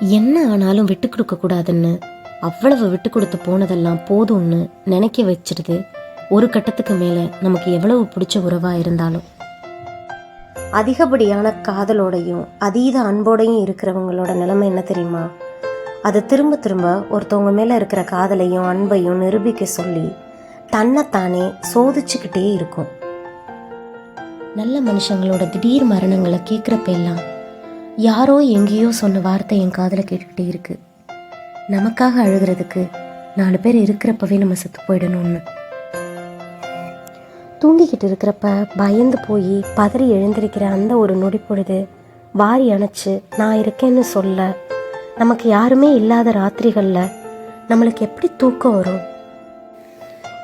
என்ன ஆனாலும் விட்டு கொடுக்க கூடாதுன்னு. அவ்வளவு விட்டு கொடுத்து போனதெல்லாம் போதும்னு நினைக்க வச்சிடுது ஒரு கட்டத்துக்கு மேலே நமக்கு எவ்வளவு பிடிச்ச உறவா இருந்தாலும். அதிகப்படியான காதலோடையும் அதீத அன்போடையும் இருக்கிறவங்களோட நிலைமை என்ன தெரியுமா? அது திரும்ப திரும்ப ஒருத்தவங்க மேலே இருக்கிற காதலையும் அன்பையும் நிரூபிக்க சொல்லி தன்னைத்தானே சோதிச்சுக்கிட்டே இருக்கும். நல்ல மனுஷங்களோட திடீர் மரணங்களை கேட்குறப்ப எல்லாம் யாரோ எங்கேயோ சொன்ன வார்த்தை என் காதில் கேட்டுக்கிட்டே இருக்கு. நமக்காக அழுகிறதுக்கு நாலு பேர் இருக்கிறப்பவே நம்ம செத்து போயிடணும்னு. தூங்கிக்கிட்டு இருக்கிறப்ப பயந்து போய் பதறி எழுந்திருக்கிற அந்த ஒரு நொடி பொழுது வாரி அணைச்சு நான் இருக்கேன்னு சொல்ல நமக்கு யாருமே இல்லாத ராத்திரிகளில் நம்மளுக்கு எப்படி தூக்கம் வரும்?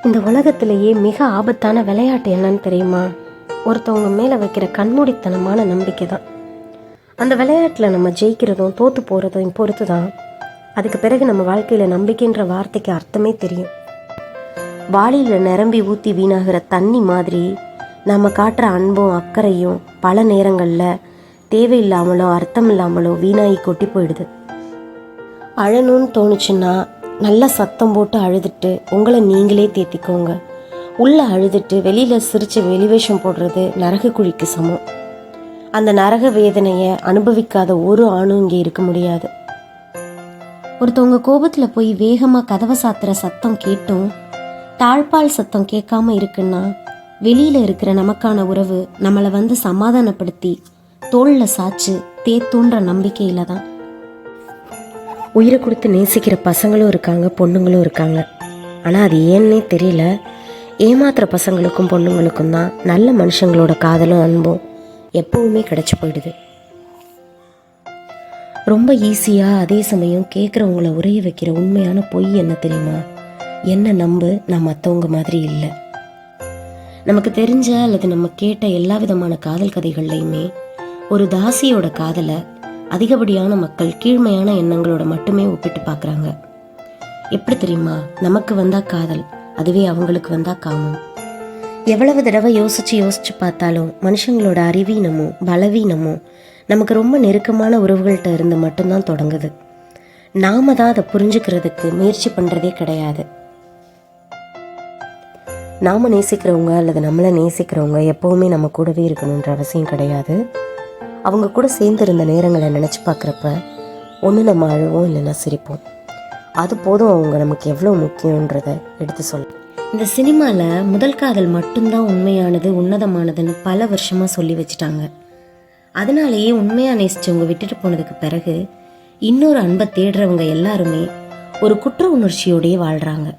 இந்த உலகத்திலேயே மிக ஆபத்தான விளையாட்டு என்னன்னு தெரியுமா? ஒருத்தவங்க மேலே வைக்கிற கண்மூடித்தனமான நம்பிக்கை தான் அந்த விளையாட்டில் நம்ம ஜெயிக்கிறதும் தோற்று போகிறதும் பொறுத்து தான். அதுக்கு பிறகு நம்ம வாழ்க்கையில் நம்பிக்கைன்ற வார்த்தைக்கு அர்த்தமே தெரியும். வாளியில் நிரம்பி ஊற்றி வீணாகிற தண்ணி மாதிரி நம்ம காட்டுற அன்பும் அக்கறையும் பல நேரங்களில் தேவையில்லாமலோ அர்த்தம் இல்லாமலோ வீணாகி கொட்டி போயிடுது. அழணும்னு தோணுச்சுன்னா நல்லா சத்தம் போட்டு அழுதுட்டு உங்களை நீங்களே தேத்திக்கோங்க. உள்ளே அழுதுட்டு வெளியில் சிரித்து வெளிவேஷம் போடுறது நரக குழிக்கு சமம். அந்த நரக வேதனையை அனுபவிக்காத ஒரு ஆணும் இங்கே இருக்க முடியாது. ஒருத்தவங்க கோபத்தில் போய் வேகமாக கதவை சாத்துற சத்தம் கேட்டும் தாழ்பால் சத்தம் கேட்காம இருக்குன்னா வெளியில் இருக்கிற நமக்கான உறவு நம்மளை வந்து சமாதானப்படுத்தி தோளில் சாச்சு தேத்தூன்ற நம்பிக்கையில் தான். உயிரை கொடுத்து நேசிக்கிற பசங்களும் இருக்காங்க பொண்ணுங்களும் இருக்காங்க. ஆனால் அது ஏன்னே தெரியல. ஏமாத்துற பசங்களுக்கும் பொண்ணுங்களுக்கும் தான் நல்ல மனுஷங்களோட காதலும் அன்பும். எப்பவுமே கிடச்சி போயிடுது. ரொம்ப ஈஸியாக அதே சமயம் கேட்குறவங்கள உரைய வைக்கிற உண்மையான பொய் என்ன தெரியுமா? என்ன நம்பு? நான் மற்றவங்க மாதிரி இல்லை. நமக்கு தெரிஞ்ச அல்லது நம்ம கேட்ட எல்லா விதமான காதல் கதைகள்லையுமே ஒரு தாசியோட காதலை அதிகப்படியான மக்கள் கீழ்மையான எண்ணங்களோட மட்டுமே ஒப்பிட்டு பார்க்குறாங்க எப்படி தெரியுமா? நமக்கு வந்தா காதல் அதுவே அவங்களுக்கு வந்தா காமம். எவ்வளவு தடவை யோசிச்சு யோசிச்சு பார்த்தாலும் மனுஷங்களோட அறிவீனமும் பலவீனமும் நமக்கு ரொம்ப நெருக்கமான உறவுகள்கிட்ட இருந்து மட்டும்தான் தொடங்குது. நாம தான் அதை புரிஞ்சுக்கிறதுக்கு முயற்சி பண்றதே கிடையாது. நாம நேசிக்கிறவங்க அல்லது நம்மளை நேசிக்கிறவங்க எப்பவுமே நம்ம கூடவே இருக்கணுன்ற அவசியம் கிடையாது. அவங்க கூட சேர்ந்து இருந்த நேரங்களை நினச்சி பார்க்குறப்ப ஒன்று நம்ம அழுவோம் இல்லைன்னா சிரிப்போம். அது போதும் அவங்க நமக்கு எவ்வளோ முக்கியன்றதை எடுத்து சொல்லலாம் இந்த சினிமாவில் முதல் காதல் மட்டும்தான் உண்மையானது உன்னதமானதுன்னு பல வருஷமாக சொல்லி வச்சுட்டாங்க. அதனாலேயே உண்மையாக நேசித்தவங்க விட்டுட்டு போனதுக்கு பிறகு இன்னொரு அன்பை தேடுறவங்க எல்லாருமே ஒரு குற்ற உணர்ச்சியோடையே வாழ்கிறாங்க